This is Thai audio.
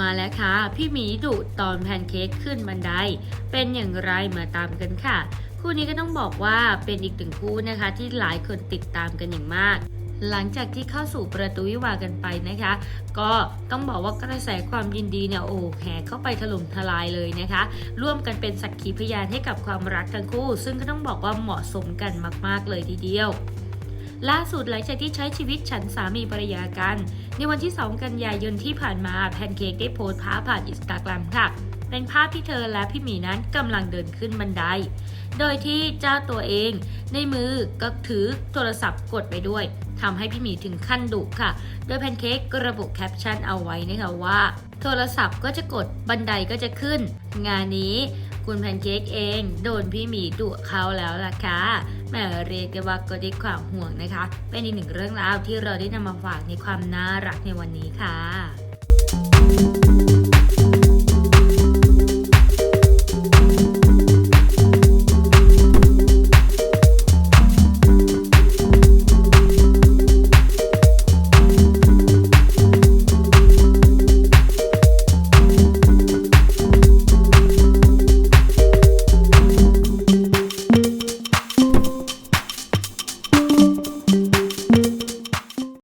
มาแล้วค่ะ พี่หมีดุตอนแพนเค้กขึ้นบันได เป็นอย่างไรมาตามกันค่ะ คู่นี้ก็ต้องบอกว่าเป็นอีกหนึ่งคู่นะคะที่หลายคนติดตามกันอย่างมากหลังจากที่เข้าสู่ประตูวิวากันไปนะคะ ก็ต้องบอกว่ากระแสความยินดีเนี่ยโอ้แห่เข้าไปถล่มทลายเลยนะคะ ร่วมกันเป็นสักขีพยานให้กับความรักทั้งคู่ ซึ่งก็ต้องบอกว่าเหมาะสมกันมาก ๆ เลยทีเดียว ล่าสุดหลังจากที่ใช้ชีวิตฉันสามีภรรยากัน ในวันที่ 2 กันยายนที่ผ่านมาแพนเค้กได้โพสต์ภาพผ่านอินสตาแกรมค่ะเป็นภาพที่เธอและพี่หมีนั้นกำลังเดินขึ้นบันได โดยที่เจ้าตัวเองในมือก็ถือโทรศัพท์กดไปด้วยทำให้พี่หมีถึงขั้นดุค่ะ โดยแพนเค้กระบุแคปชั่นเอาไว้นะคะว่า โทรศัพท์ก็จะกดบันไดก็จะขึ้น งานนี้ คุณแพนเค้กเอง โดนพี่หมีดุเขาแล้วล่ะค่ะแหม่เรียกได้ว่าก็ด้ความห่วงนะคะ เป็นอีกหนึ่งเรื่องราวที่เราได้นำมาฝากในความน่ารักในวันนี้ค่ะ